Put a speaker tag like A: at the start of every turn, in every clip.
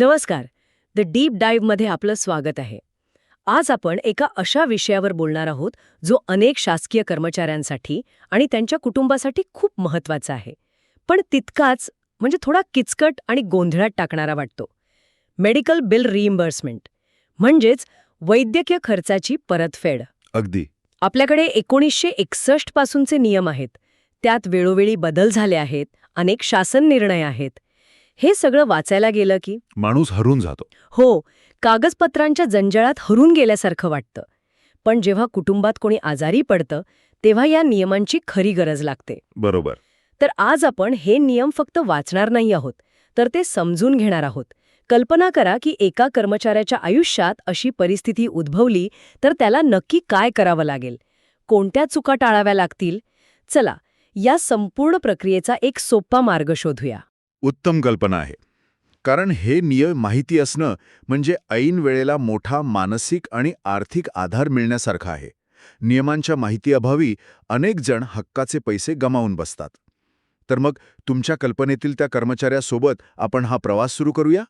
A: नमस्कार. The deep डाईव्हमध्ये आपलं स्वागत आहे. आज आपण एका अशा विषयावर बोलणार आहोत जो अनेक शासकीय कर्मचाऱ्यांसाठी आणि त्यांच्या कुटुंबासाठी खूप महत्त्वाचा आहे. पण तितकाच म्हणजे थोडा किचकट आणि गोंधळात टाकणारा वाटतो. मेडिकल बिल रिइम्बर्समेंट म्हणजेच वैद्यकीय खर्चाची परतफेड.
B: अगदी.
A: आपल्याकडे एकोणीसशे एकसष्ट पासूनचे नियम आहेत. त्यात वेळोवेळी बदल झाले आहेत. अनेक शासन निर्णय आहेत. हे सगळं वाचायला गेलं की?
B: माणूस हरून जातो.
A: हो कागदपत्रांच्या जंजाळात हरून गेल्यासारखं वाटतं. पण जेव्हा कुटुंबात कोणी आजारी पडतं तेव्हा या नियमांची खरी गरज लागते.
B: बरोबर.
A: तर आज आपण हे नियम फक्त वाचणार नाही आहोत तर ते समजून घेणार आहोत. कल्पना करा की एका कर्मचाऱ्याच्या आयुष्यात अशी परिस्थिती उद्भवली तर त्याला नक्की काय करावं लागेल? कोणत्या चुका टाळाव्या लागतील? चला या संपूर्ण प्रक्रियेचा एक सोपा मार्ग शोधूया.
B: उत्तम कल्पना आहे. कारण हे नियम माहिती असणं म्हणजे ऐन वेळेला मोठा मानसिक आणि आर्थिक आधार मिळण्यासारखा आहे. नियमांच्या माहितीअभावी अनेक जण हक्काचे पैसे गमावून बसतात. तर मग तुमच्या कल्पनेतील त्या कर्मचाऱ्यासोबत आपण हा प्रवास सुरू करूया?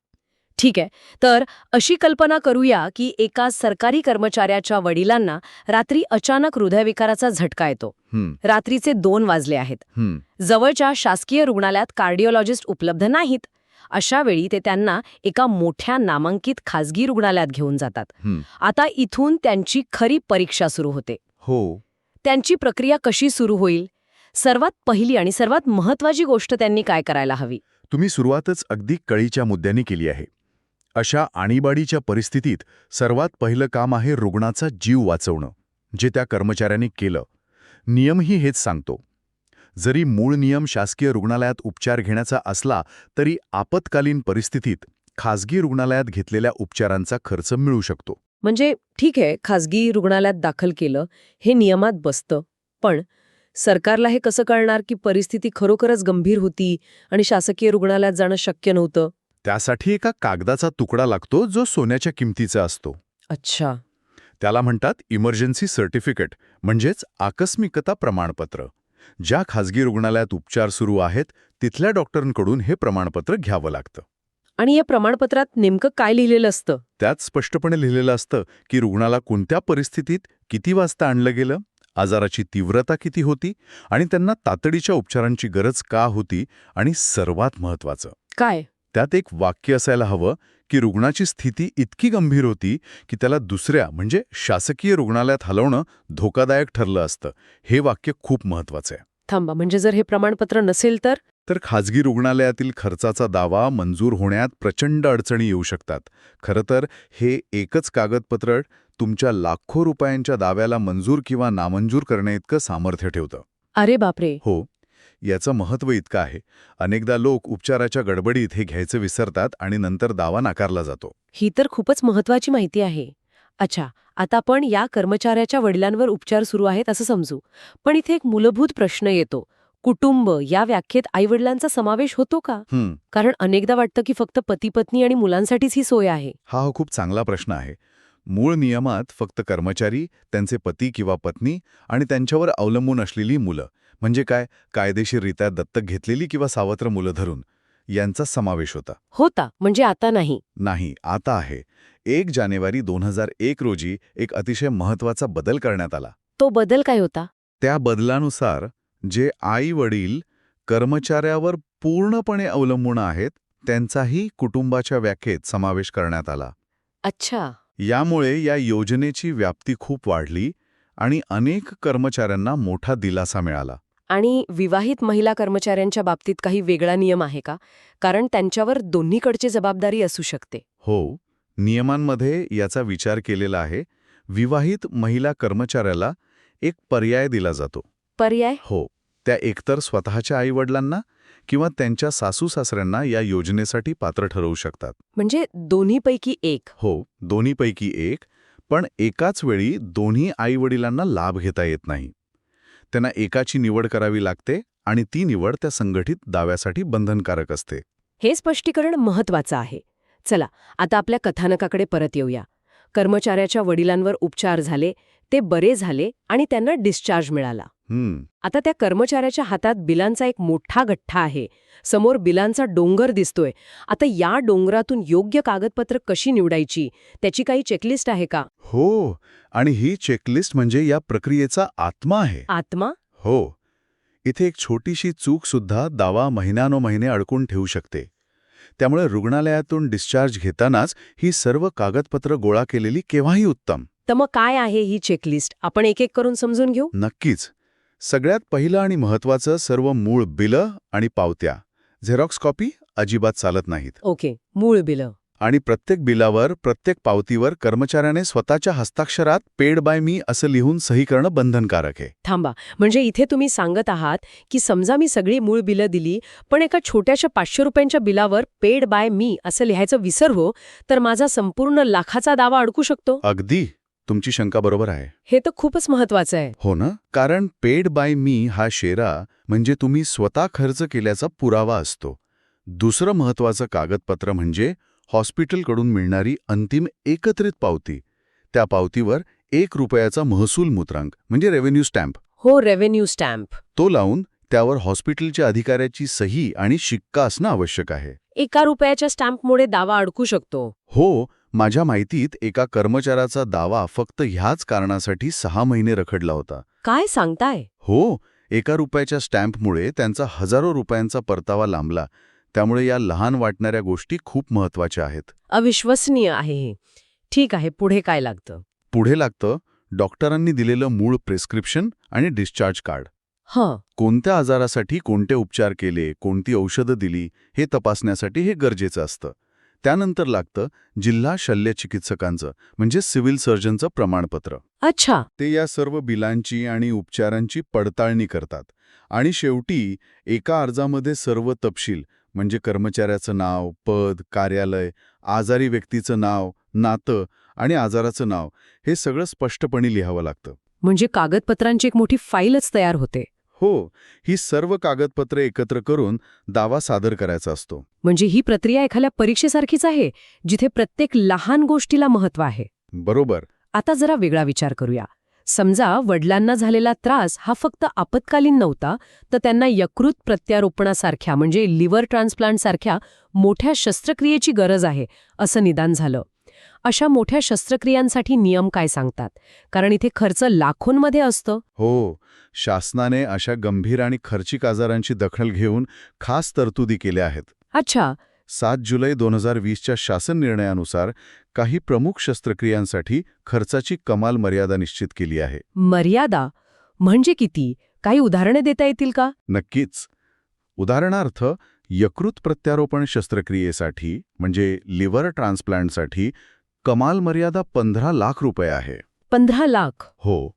A: ठीक आहे. तर अशी कल्पना करूया की एका सरकारी कर्मचाऱ्याच्या वडिलांना रात्री अचानक हृदयविकाराचा झटका येतो. रात्रीचे दोन वाजले आहेत. जवळच्या शासकीय रुग्णालयात कार्डिओलॉजिस्ट उपलब्ध नाहीत. अशा वेळी ते त्यांना एका मोठ्या नामांकित खासगी रुग्णालयात घेऊन जातात. आता इथून त्यांची खरी परीक्षा सुरू होते.
B: हो.
A: त्यांची प्रक्रिया कशी सुरू होईल? सर्वात पहिली आणि सर्वात महत्वाची गोष्ट त्यांनी काय करायला हवी?
B: तुम्ही सुरुवातच अगदी कळीच्या मुद्द्यांनी केली आहे. अशा आणीबाणीच्या परिस्थितीत सर्वात पहिलं काम आहे रुग्णाचा जीव वाचवणं जे त्या कर्मचाऱ्याने केलं. नियमही हेच सांगतो. जरी मूळ नियम शासकीय रुग्णालयात उपचार घेण्याचा असला तरी आपत्कालीन परिस्थितीत खासगी रुग्णालयात घेतलेल्या उपचारांचा खर्च मिळू शकतो.
A: म्हणजे ठीक आहे खासगी रुग्णालयात दाखल केलं हे नियमात बसतं. पण सरकारला हे कसं कळणार की परिस्थिती खरोखरच गंभीर होती आणि शासकीय रुग्णालयात जाणं शक्य नव्हतं?
B: त्यासाठी एका कागदाचा तुकडा लागतो जो सोन्याच्या किमतीचा असतो.
A: अच्छा.
B: त्याला म्हणतात इमर्जन्सी सर्टिफिकेट म्हणजेच आकस्मिकता प्रमाणपत्र. ज्या खासगी रुग्णालयात उपचार सुरू आहेत तिथल्या डॉक्टरांकडून हे प्रमाणपत्र घ्यावं लागतं.
A: आणि या प्रमाणपत्रात नेमकं काय लिहिलेलं असतं?
B: त्यात स्पष्टपणे लिहिलेलं असतं की रुग्णाला कोणत्या परिस्थितीत किती वाजता आणलं गेलं आजाराची तीव्रता किती होती आणि त्यांना तातडीच्या उपचारांची गरज का होती आणि सर्वात महत्वाचं
A: काय?
B: त्यात एक वाक्य असायला हवं की रुग्णाची स्थिती इतकी गंभीर होती की त्याला दुसऱ्या म्हणजे शासकीय रुग्णालयात हलवणं धोकादायक ठरलं असतं. हे वाक्य खूप महत्वाचं आहे.
A: थांबा म्हणजे जर हे प्रमाणपत्र नसेल तर?
B: तर खाजगी रुग्णालयातील खर्चाचा दावा मंजूर होण्यात प्रचंड अडचणी येऊ शकतात. खरं तर हे एकच कागदपत्र तुमच्या लाखो रुपयांच्या दाव्याला मंजूर किंवा नामंजूर करण्याइतकं सामर्थ्य ठेवतं.
A: अरे बापरे!
B: हो. याचं महत्त्व इतकं आहे. अनेकदा लोक उपचाराच्या गडबडीत हे घ्यायचं विसरतात आणि नंतर दावा नाकारला जातो.
A: ही तर खूपच महत्वाची माहिती आहे. अच्छा आता आपण या कर्मचाऱ्याच्या वडिलांवर उपचार सुरू आहेत असं समजू. पण इथे एक मूलभूत प्रश्न येतो. कुटुंब या व्याख्येत आईवडिलांचा समावेश होतो का?
B: हं,
A: कारण अनेकदा वाटतं की फक्त पती पत्नी आणि मुलांसाठीच ही सोय आहे.
B: हा हो खूप चांगला प्रश्न आहे. मूळ नियमात फक्त कर्मचारी त्यांचे पती किंवा पत्नी आणि त्यांच्यावर अवलंबून असलेली मुलं. म्हणजे काय? कायदेशीररित्या दत्तक घेतलेली किंवा सावत्र मुलं धरून? यांचा समावेश होता.
A: होता म्हणजे आता नाही.
B: नाही आता आहे. एक जानेवारी दोन हजार एक रोजी एक अतिशय महत्त्वाचा बदल करण्यात आला.
A: तो बदल काय होता?
B: त्या बदलानुसार जे आई वडील कर्मचाऱ्यावर पूर्णपणे अवलंबून आहेत त्यांचाही कुटुंबाच्या व्याख्येत समावेश करण्यात आला.
A: अच्छा.
B: यामुळे या योजनेची व्याप्ती खूप वाढली आणि अनेक कर्मचाऱ्यांना मोठा दिलासा मिळाला.
A: आणि विवाहित महिला कर्मचाऱ्यांच्या बाबतीत काही वेगळा नियम आहे का? कारण त्यांच्यावर दोन्हीकडची जबाबदारी असू शकते.
B: हो नियमांमध्ये याचा विचार केलेला आहे. विवाहित महिला कर्मचाऱ्याला एक पर्याय दिला जातो.
A: पर्याय?
B: हो त्या एकतर स्वतःच्या आईवडिलांना किंवा त्यांच्या सासू सासऱ्यांना या योजनेसाठी पात्र ठरवू शकतात.
A: म्हणजे दोन्हीपैकी एक?
B: हो दोन्हीपैकी एक पण एकाच वेळी दोन्ही आईवडिलांना लाभ घेता येत नाही. त्यांना एकाची निवड करावी लागते आणि ती निवड त्या संघटित दाव्यासाठी बंधनकारक असते.
A: हे स्पष्टीकरण महत्वाचं आहे. चला आता आपल्या कथानकाकडे परत येऊया. कर्मचाऱ्याच्या वडिलांवर उपचार झाले ते बरे झाले आणि त्यांना डिस्चार्ज मिळाला. आता त्या कर्मचाऱ्याच्या हातात बिलांचा एक मोठा गठ्ठा आहे. समोर बिलांचा डोंगर दिसतोय. आता या डोंगरातून योग्य कागदपत्र कशी निवडायची? त्याची काही चेकलिस्ट आहे का?
B: हो आणि ही चेकलिस्ट म्हणजे या प्रक्रियेचा आत्मा आहे.
A: आत्मा?
B: हो. इथे एक छोटीशी चूक सुद्धा दावा महिन्यानो-महिने अडकून ठेवू शकते. त्यामुळे रुग्णालयातून डिस्चार्ज घेतानाच ही सर्व कागदपत्र गोळा केलेली केव्हाही उत्तम.
A: तर मग काय आहे ही चेकलिस्ट आपण एक एक करून समजून घेऊ?
B: नक्कीच. सगळ्यात पहिलं आणि महत्वाचं सर्व मूळ बिलं आणि पावत्या. झेरॉक्स कॉपी अजिबात चालत नाहीत.
A: ओके मूळ बिलं.
B: आणि प्रत्येक बिलावर प्रत्येक पावतीवर कर्मचाऱ्याने स्वतःच्या हस्ताक्षरात पेड बाय मी असं लिहून सही करणं बंधनकारक आहे.
A: थांबा म्हणजे इथे तुम्ही सांगत आहात की समजा मी सगळी मूळ बिलं दिली पण एका छोट्याशा पाचशे रुपयांच्या बिलावर पेड बाय मी असं लिहायचं विसरलो तर माझा संपूर्ण लाखाचा दावा अडकू शकतो?
B: अगदी. तुमची शंका बरोबर आहे.
A: हे तर खूपच महत्वाचं आहे.
B: हो ना? कारण पेड बाय मी हा शेरा म्हणजे तुम्ही स्वतः खर्च केल्याचा पुरावा असतो. दुसरं महत्वाचं कागदपत्र म्हणजे हॉस्पिटलकडून मिळणारी अंतिम एकत्रित पावती. त्या पावतीवर एक रुपयाचा महसूल मुद्रांक म्हणजे रेव्हेन्यू स्टॅम्प
A: हो रेव्हेन्यू स्टॅम्प
B: तो लावून त्यावर हॉस्पिटलच्या अधिकाऱ्याची सही आणि शिक्का असणं आवश्यक आहे.
A: एका रुपयाच्या स्टॅम्पमुळे दावा अडकू शकतो.
B: हो माझ्या माहितीत एका कर्मचाऱ्याचा दावा फक्त ह्याच कारणासाठी सहा महिने रखडला होता.
A: काय सांगताय?
B: हो एका रुपयाच्या स्टॅम्पमुळे त्यांचा हजारो रुपयांचा परतावा लांबला. त्यामुळे या लहान वाटणाऱ्या गोष्टी खूप महत्त्वाच्या आहेत.
A: अविश्वसनीय आहे हे. ठीक आहे पुढे काय लागतं?
B: पुढे लागतं डॉक्टरांनी दिलेलं मूळ प्रिस्क्रिप्शन आणि डिस्चार्ज कार्ड.
A: हं.
B: कोणत्या आजारासाठी कोणते उपचार केले कोणती औषधं दिली हे तपासण्यासाठी हे गरजेचं असतं. त्यानंतर लागतं जिल्हा शल्य चिकित्सकांचं म्हणजे सिव्हिल सर्जनचं प्रमाणपत्र.
A: अच्छा.
B: ते या सर्व बिलांची आणि उपचारांची पडताळणी करतात. आणि शेवटी एका अर्जामध्ये सर्व तपशील म्हणजे कर्मचाऱ्याचं नाव पद कार्यालय आजारी व्यक्तीचं नाव नातं आणि आजाराचं नाव हे सगळं स्पष्टपणे लिहावं लागतं.
A: म्हणजे कागदपत्रांची एक मोठी फाईलच तयार होते.
B: हो ही सर्व कागदपत्रे एकत्र करून दावा सादर करायचा असतो.
A: म्हणजे ही प्रक्रिया एखाद्या परीक्षेसारखीच आहे जिथे प्रत्येक लहान गोष्टीला महत्त्व आहे.
B: बरोबर.
A: आता जरा वेगळा विचार करूया. समजा वडिलांना झालेला त्रास हा फक्त आपत्कालीन नव्हता तर त्यांना यकृत प्रत्यारोपणासारख्या म्हणजे लिव्हर ट्रान्सप्लांटसारख्या मोठ्या शस्त्रक्रियेची गरज आहे असं निदान झालं. अशा मोठ्या शस्त्रक्रियांसाठी नियम काय सांगतात? कारण इथे खर्च लाखोंमध्ये असतं.
B: हो शासनाने अशा गंभीर आणि खर्चिक आजारांची दखल घेऊन खास तरतुदी केल्या आहेत.
A: अच्छा.
B: सात जुलै दोन हजार वीसच्या शासन निर्णयानुसार काही प्रमुख शस्त्रक्रियांसाठी खर्चाची कमाल मर्यादा निश्चित केली आहे.
A: मर्यादा? म्हणजे किती? काही उदाहरणे देता येतील का?
B: नक्कीच. उदाहरणार्थ यकृत प्रत्यारोपण शस्त्रक्रियेसाठी म्हणजे लिव्हर ट्रान्सप्लांटसाठी कमाल मर्यादा पंधरा लाख रुपये आहे.
A: पंधरा लाख?
B: हो.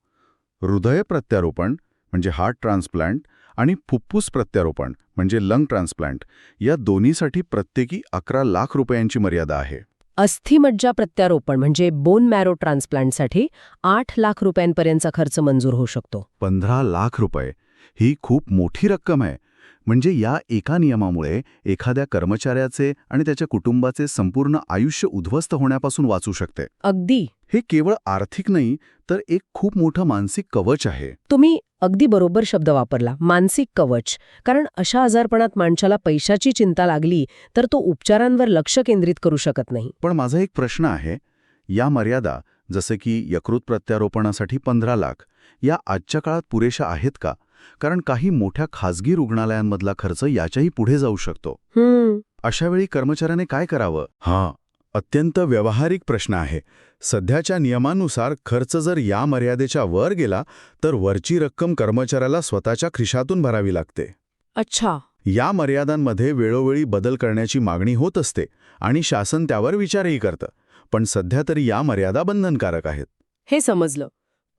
B: हृदय प्रत्यारोपण म्हणजे हार्ट ट्रान्सप्लांट आणि फुफ्फुस प्रत्यारोपण म्हणजे लंग ट्रान्सप्लांट या दोन्हीसाठी प्रत्येकी अकरा लाख रुपयांची मर्यादा आहे.
A: अस्थिमज्जा प्रत्यारोपण म्हणजे बोन मॅरो ट्रान्सप्लांटसाठी आठ लाख रुपयांपर्यंतचा खर्च मंजूर होऊ शकतो.
B: पंधरा लाख रुपये. ही खूप मोठी रक्कम आहे. म्हणजे या एका नियमामुळे एखाद्या कर्मचाऱ्याचे आणि त्याच्या कुटुंबाचे संपूर्ण आयुष्य उद्ध्वस्त होण्यापासून वाचू शकते.
A: अगदी.
B: हे केवळ आर्थिक नाही तर एक खूप मोठं मानसिक कवच आहे.
A: तुम्ही अगदी बरोबर शब्द वापरला मानसिक कवच. कारण अशा आजारपणात माणसाला पैशाची चिंता लागली तर तो उपचारांवर लक्ष केंद्रित करू शकत नाही.
B: पण माझा एक प्रश्न आहे या मर्यादा जसे की यकृत प्रत्यारोपणासाठी पंधरा लाख या आजच्या काळात पुरेशा आहेत का? कारण काही मोठ्या खासगी रुग्णालयांमधला खर्च याच्याही पुढे जाऊ शकतो.
A: हम्म.
B: अशावेळी कर्मचाऱ्याने काय करावं? हां अत्यंत व्यावहारिक प्रश्न आहे. सध्याच्या नियमानुसार खर्च जर या मर्यादेच्या वर गेला तर वरची रक्कम कर्मचाऱ्याला स्वतःच्या खिशातून भरावी लागते.
A: अच्छा.
B: या मर्यादांमध्ये वेळोवेळी बदल करण्याची मागणी होत असते आणि शासन त्यावर विचारही करतं. पण सध्या तरी या मर्यादा बंधनकारक आहेत.
A: हे समजलं.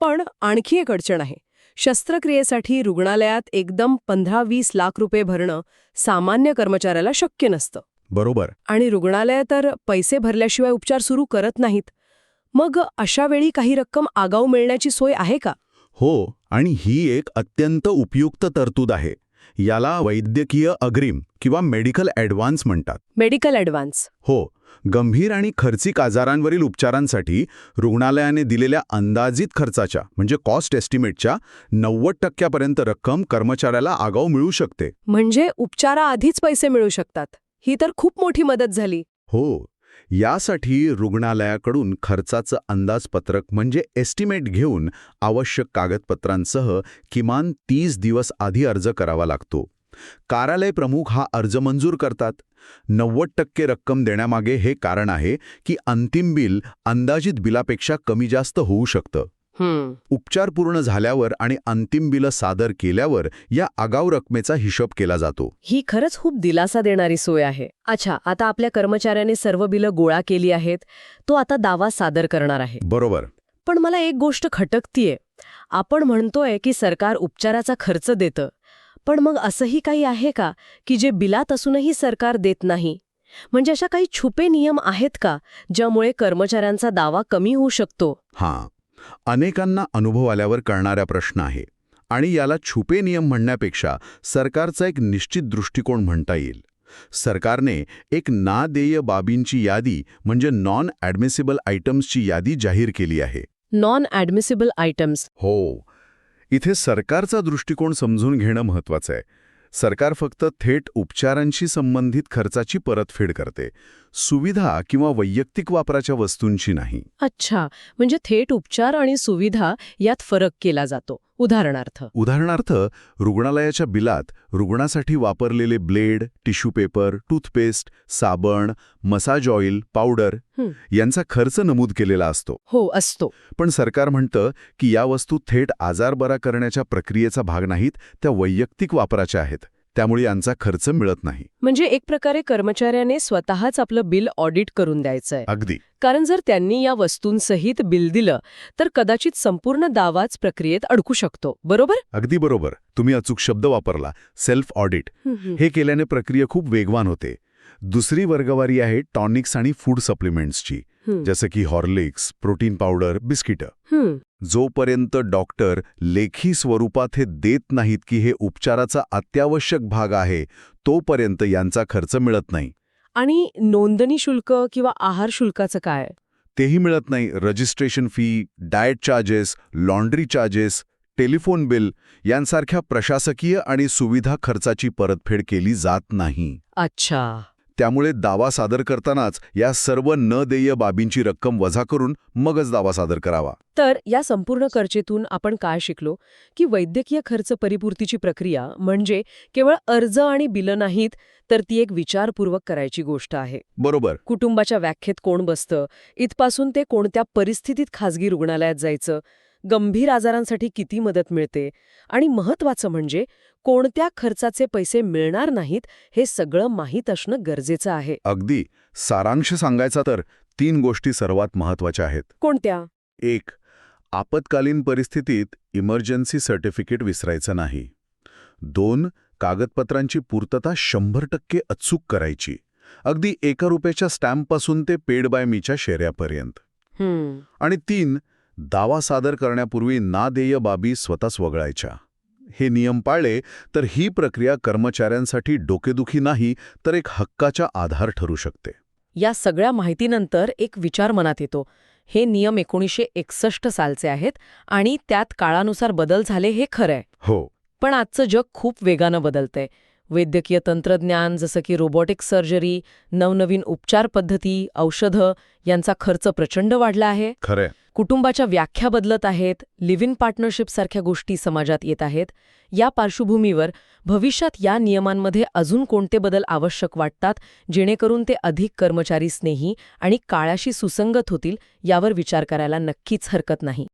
A: पण आणखी एक अडचण आहे. शस्त्रक्रियेसाठी रुग्णालयात एकदम पंधरा वीस लाख रुपये भरणं सामान्य कर्मचाऱ्याला शक्य नसतं.
B: बरोबर.
A: आणि रुग्णालय तर पैसे भरल्याशिवाय उपचार सुरू करत नाहीत. मग अशा वेळी काही रक्कम आगाऊ मिळण्याची सोय आहे का?
B: हो आणि ही एक अत्यंत उपयुक्त तरतूद आहे. याला वैद्यकीय अग्रिम किंवा मेडिकल ॲडव्हान्स म्हणतात.
A: Medical advance.
B: हो गंभीर आणि खर्चिक आजारांवरील उपचारांसाठी रुग्णालयाने दिलेल्या अंदाजित खर्चाच्या म्हणजे कॉस्ट एस्टिमेटच्या नव्वद टक्क्यापर्यंत रक्कम कर्मचाऱ्याला आगाऊ मिळू शकते.
A: म्हणजे उपचाराआधीच पैसे मिळू शकतात. ही तर खूप मोठी मदत झाली.
B: हो. यासाठी रुग्णालयाकडून खर्चाचं अंदाजपत्रक म्हणजे एस्टिमेट घेऊन आवश्यक कागदपत्रांसह किमान तीस दिवस आधी अर्ज करावा लागतो. कार्यालय प्रमुख हा अर्ज मंजूर करतात. नव्वद टक्के रक्कम देण्यामागे हे कारण आहे की अंतिम बिल अंदाजित बिलापेक्षा कमी जास्त होऊ शकतं. उपचार पूर्ण झाल्यावर आणि अंतिम बिलं सादर केल्यावर या आगाऊ रकमेचा हिशोब केला जातो.
A: ही खरंच खूप दिलासा देणारी सोय आहे. अच्छा आता आपल्या कर्मचाऱ्याने सर्व बिलं गोळा केली आहेत तो आता दावा सादर करणार आहे.
B: बरोबर.
A: पण मला एक गोष्ट खटकतीये. आपण म्हणतोय की सरकार उपचाराचा खर्च देतं. पण मग असंही काही आहे का की जे बिलात असूनही सरकार देत नाही? म्हणजे अशा काही छुपे नियम आहेत का ज्यामुळे कर्मचाऱ्यांचा दावा कमी होऊ शकतो?
B: हां. अनेकांना अनुभव आल्यावर कळणारा प्रश्न आहे आणि याला छुपे नियम म्हणण्यापेक्षा सरकारचा एक निश्चित दृष्टिकोन म्हणता येईल. सरकारने एक ना देय बाबींची यादी म्हणजे नॉन ॲडमिसिबल आयटम्सची यादी जाहीर केली आहे.
A: नॉन ॲडमिसिबल आयटम्स
B: हो. इथे सरकारचा दृष्टिकोन समजून घेणं महत्वाचं आहे. सरकार फक्त थेट उपचारांशी संबंधित खर्चाची परतफेड करते. सुविधा किंवा वैयक्तिक वापराच्या वस्तूंची नाही.
A: अच्छा म्हणजे थेट उपचार आणि सुविधा यात फरक केला जातो. उदाहरणार्थ.
B: उदाहरणार्थ रुग्णालयाच्या बिलात रुग्णासाठी वापरलेले ब्लेड टिश्यू पेपर टूथपेस्ट साबण मसाज ऑइल पावडर. यांचा खर्च नमूद केलेला असतो.
A: हो असतो.
B: पण सरकार म्हणतं की या वस्तू थेट आजार बरा करण्याच्या प्रक्रियेचा भाग नाहीत त्या वैयक्तिक वापराच्या आहेत. त्यामुळे यांचा खर्च मिळत नाही.
A: म्हणजे एक प्रकारे कर्मचाऱ्याने स्वतःच आपलं बिल ऑडिट करून द्यायचंय.
B: अगदी.
A: कारण जर त्यांनी या वस्तूंसहित बिल दिलं तर कदाचित संपूर्ण दावाच प्रक्रियेत अडकू शकतो. बरोबर?
B: अगदी बरोबर. तुम्ही अचूक शब्द वापरला. Self audit. हे केल्याने प्रक्रिया खूप वेगवान होते. दुसरी वर्गवारी आहे टॉनिक्स आणि फूड सप्लिमेंट्सची. जसं की हॉर्लिक्स प्रोटीन पावडर बिस्किटं. जोपर्यंत डॉक्टर लेखी स्वरूपात हे देत नाहीत की हे उपचाराचा अत्यावश्यक भाग आहे तोपर्यंत यांचा खर्च मिळत नाही.
A: आणि नोंदणी शुल्क किंवा आहार शुल्काचं काय?
B: तेही मिळत नाही. Registration fee diet charges laundry charges telephone bill यांसारख्या प्रशासकीय आणि सुविधा खर्चाची परतफेड केली जात नाही.
A: अच्छा.
B: त्यामुळे दावा सादर करतानाच या सर्व न देय बाबींची रक्कम वजा करून मगच दावा सादर करावा.
A: तर या संपूर्ण चर्चेतून आपण काय शिकलो? की वैद्यकीय खर्च परिपूर्तीची प्रक्रिया म्हणजे केवळ अर्ज आणि बिलं नाहीत तर ती एक विचारपूर्वक करायची गोष्ट आहे.
B: बरोबर.
A: कुटुंबाच्या व्याख्येत कोण बसतं? इथपासून ते कोणत्या परिस्थितीत खासगी रुग्णालयात जायचं? गंभीर आजारांसाठी किती मदत मिळते? आणि महत्वाचं म्हणजे कोणत्या खर्चाचे पैसे मिळणार नाहीत हे सगळं माहीत असणं गरजेचं आहे.
B: अगदी. सारांश सांगायचा तर तीन गोष्टी सर्वात महत्त्वाच्या आहेत.
A: कोणत्या?
B: एक आपत्कालीन परिस्थितीत इमर्जन्सी सर्टिफिकेट विसरायचं नाही. दोन कागदपत्रांची पूर्तता शंभर टक्के अचूक करायची. अगदी एका रुपयाच्या स्टॅम्पपासून ते पेड बाय मीच्या शेऱ्यापर्यंत. आणि तीन दावा सादर करण्यापूर्वी ना देय बाबी स्वतःच वगळायच्या. हे नियम पाळले तर ही प्रक्रिया कर्मचाऱ्यांसाठी डोकेदुखी नाही तर एक हक्काचा आधार ठरू शकते.
A: या सगळ्या माहितीनंतर एक विचार मनात येतो. हे नियम एकोणीसशे एकसष्ट सालचे आहेत आणि त्यात काळानुसार बदल झाले हे खरंय.
B: हो.
A: पण आजचं जग खूप वेगानं बदलतंय. वैद्यकीय तंत्रज्ञान जसं की रोबोटिक सर्जरी नवनवीन उपचार पद्धती औषधं यांचा खर्च प्रचंड वाढला आहे.
B: खरंय.
A: कुटुंबाच्या व्याख्या बदलत आहेत लिव्ह इन पार्टनरशिपसारख्या गोष्टी समाजात येत आहेत. या पार्श्वभूमीवर भविष्यात या नियमांमध्ये अजून कोणते बदल आवश्यक वाटतात जेणेकरून ते अधिक कर्मचारी स्नेही आणि काळाशी सुसंगत होतील यावर विचार करायला नक्कीच हरकत नाही.